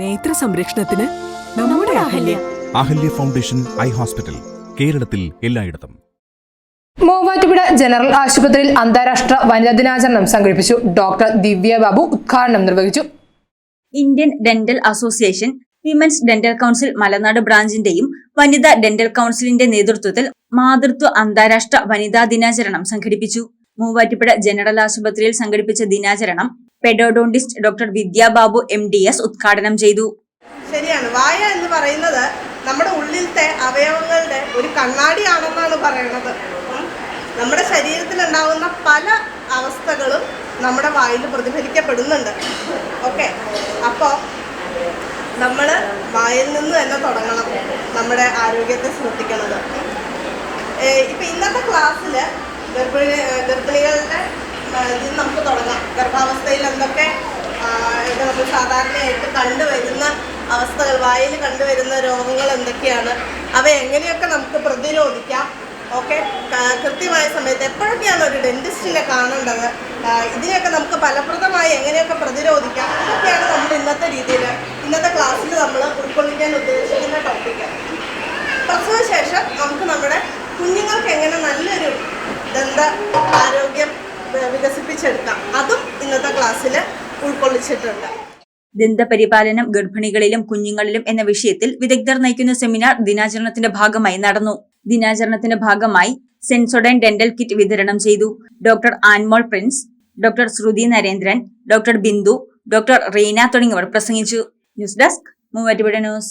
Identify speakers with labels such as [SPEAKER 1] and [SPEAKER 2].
[SPEAKER 1] നേത്ര സംരക്ഷണത്തിന് നമ്മുടെ Ahalya.
[SPEAKER 2] Ahalya foundation eye hospital കേരളത്തിൽ എല്ലായിടത്തും.
[SPEAKER 3] മൂവാറ്റുപുഴ ജനറൽ ആശുപത്രിയിൽ അന്താരാഷ്ട്ര വനിതാ ദിനാചരണം സംഘടിപ്പിച്ചു. ഡോക്ടർ ദിവ്യ ബാബു ഉദ്ഘാടനം നിർവഹിച്ചു.
[SPEAKER 4] Indian dental association women's dental council Malanad ബ്രാഞ്ചിന്റെയും വനിതാ ഡെന്റൽ കൗൺസിലിന്റെ നേതൃത്വത്തിൽ മാതൃത്വ അന്താരാഷ്ട്ര വനിതാ ദിനാചരണം സംഘടിപ്പിച്ചു. മൂവാറ്റുപുഴ ജനറൽ ആശുപത്രിയിൽ സംഘടിപ്പിച്ച ദിനാചരണം pedodontist doctor Vidyababu M D S ഉദ്ഘാടനം ചെയ്തു.
[SPEAKER 5] ശരിയാണ്. വായ എന്ന് പറയുന്നത് നമ്മുടെ ഉള്ളിലത്തെ അവയവങ്ങളുടെ ഒരു കണ്ണാടിയാണെന്നാണ് പറയുന്നത് നമ്മുടെ ശരീരത്തിൽ ഉണ്ടാകുന്ന പല അവസ്ഥകളും നമ്മുടെ വായിൽ പ്രതിഫലിക്കപ്പെടുന്നുണ്ട്. ഓക്കെ. അപ്പോൾ നമ്മൾ വായിൽ നിന്ന് തന്നെ തുടങ്ങണം. നമ്മുടെ ആരോഗ്യത്തെ ശ്രദ്ധിക്കുന്നത് ഇപ്പം ഇന്നത്തെ ക്ലാസ്സിൽ ഗർഭിണി ആ, ഇത് നമുക്ക് തുടങ്ങാം. ഗർഭാവസ്ഥയിൽ എന്തൊക്കെ ഇത് നമ്മൾ സാധാരണയായിട്ട് കണ്ടുവരുന്ന അവസ്ഥകൾ വായിൽ കണ്ടുവരുന്ന രോഗങ്ങൾ എന്തൊക്കെയാണ് അവ എങ്ങനെയൊക്കെ നമുക്ക് പ്രതിരോധിക്കാം. ഓക്കെ? കൃത്യമായ സമയത്ത് എപ്പോഴൊക്കെയാണ് ഒരു ഡെന്റിസ്റ്റിനെ കാണേണ്ടത്? ഇതിനെയൊക്കെ നമുക്ക് ഫലപ്രദമായി എങ്ങനെയൊക്കെ പ്രതിരോധിക്കാം? ഇതൊക്കെയാണ് നമ്മൾ ഇന്നത്തെ രീതിയിൽ ഇന്നത്തെ ക്ലാസ്സിൽ നമ്മൾ ഉൾക്കൊള്ളിക്കാൻ ഉദ്ദേശിക്കുന്ന ടോപ്പിക്ക് പ്രസവശേഷം നമുക്ക് നമ്മുടെ കുഞ്ഞുങ്ങൾക്ക് എങ്ങനെ നല്ലൊരു ദന്ത ആരോഗ്യം വികസിപ്പിച്ചെടുക്കാം അതും ഇന്നത്തെ ക്ലാസ്സിൽ ഉൾക്കൊള്ളിച്ചിട്ടുണ്ട്.
[SPEAKER 4] ദന്തപരിപാലനം ഗർഭിണികളിലും കുഞ്ഞുങ്ങളിലും എന്ന വിഷയത്തിൽ വിദഗ്ധർ നയിക്കുന്ന സെമിനാർ ദിനാചരണത്തിന്റെ ഭാഗമായി നടന്നു. ദിനാചരണത്തിന്റെ ഭാഗമായി സെൻസോഡൈൻ ഡെന്റൽ കിറ്റ് വിതരണം ചെയ്തു. Doctor Anmol Prince doctor Shruti Narendran doctor Bindu doctor Reena തുടങ്ങിയവർ പ്രസംഗിച്ചു. News desk Muvattupuzha news.